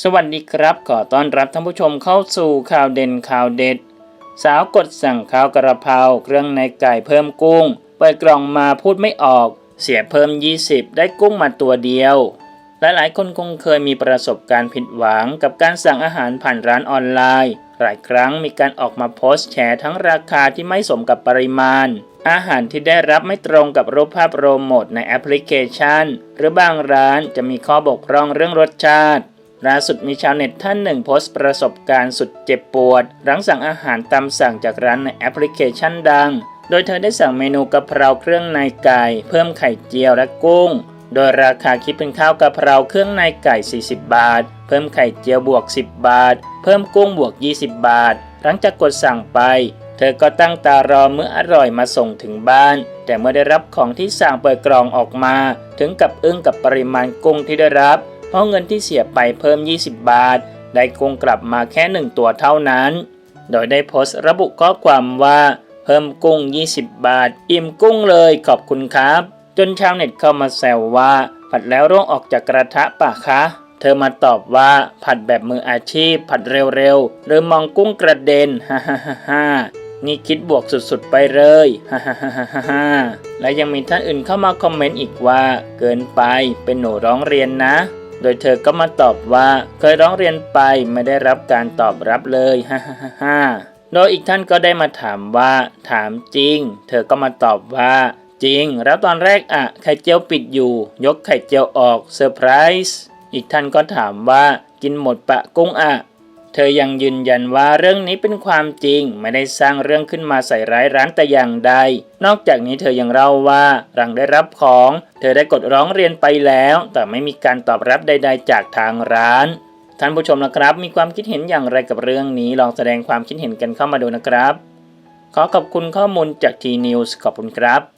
สวัสดีครับขอต้อนรับท่านผู้ชมเข้าสู่ข่าวเด่นข่าวเด็ด สาวกดสั่งข้าวกระเพราเครื่องในไก่เพิ่มกุ้ง เปิดกล่องมาพูดไม่ออก เสียเพิ่ม 20 ได้กุ้งมาตัวเดียวหลายๆคนคงเคยมีประสบการณ์ผิดหวังกับการสั่งอาหารผ่านร้านออนไลน์ หลายครั้งมีการออกมาโพสต์แชร์ทั้งราคาที่ไม่สมกับปริมาณ อาหารที่ได้รับไม่ตรงกับรูปภาพโปรโมทในแอปพลิเคชัน หรือบางร้านจะมีข้อบกพร่องเรื่องรสชาติ ล่าสุดมีชาวเน็ตท่านหนึ่งโพสต์ประสบการณ์สุดเจ็บปวด หลังสั่งอาหารตามสั่งจากร้านในแอปพลิเคชันดัง โดยเธอได้สั่งเมนูกะเพราเครื่องในไก่ เพิ่มไข่เจียวและกุ้ง โดยราคาคิดเป็นข้าวกะเพราเครื่องในไก่ 40 บาท เพิ่มไข่เจียวบวก 10 บาท เพิ่มกุ้งบวก 20 บาท หลังจากกดสั่งไป เธอก็ตั้งตารอมื้ออร่อยมาส่งถึงบ้าน แต่เมื่อได้รับของที่สั่งเปิดกล่องออกมา ถึงกับอึ้งกับปริมาณกุ้งที่ได้รับ เพราะเงินที่เสียไปเพิ่ม 20 บาท ได้กุ้งกลับมาแค่ 1 ตัวเท่านั้น โดยได้โพสต์ระบุข้อความว่า เพิ่มกุ้ง 20 บาท อิ่มกุ้งเลยขอบคุณครับ จนชาวเน็ตเข้ามาแซวว่า ผัดแล้วร่วงออกจากกระทะปะคะ เธอมาตอบว่าผัดแบบมืออาชีพ ผัดเร็วๆหรือมองกุ้งกระเด็นฮ่าฮ่าฮ่าฮ่านี่คิดบวกสุดๆไปเลย ฮ่าฮ่าฮ่าฮ่าและยังมีท่านอื่นเข้ามาคอมเมนต์อีกว่า เกินไปเป็นหนูร้องเรียนนะ โดยเธอก็มาตอบว่า เคยร้องเรียนไปไม่ได้รับการตอบรับเลยฮ่าฮ่าฮ่าโดยอีกท่านก็ได้มาถามว่า ถามจริง เธอก็มาตอบว่า จริง แล้วตอนแรกอะไข่เจียวปิดอยู่ ยกไข่เจียวออกเซอร์ไพรส์อีกท่านก็ถามว่า กินหมดปะกุ้งอะ เธอยังยืนยันว่าเรื่องนี้เป็นความจริงไม่ได้สร้างเรื่องขึ้นมาใส่ร้ายร้านแต่อย่างใด นอกจากนี้เธอยังเล่าว่าหลังได้รับของ เธอได้กดร้องเรียนไปแล้ว แต่ไม่มีการตอบรับใด ๆ จากทางร้านท่านผู้ชมนะครับ มีความคิดเห็นอย่างไรกับเรื่องนี้ลองแสดงความคิดเห็นกันเข้ามาดูนะครับ ขอขอบคุณข้อมูลจากทีนิวส์ขอบคุณครับ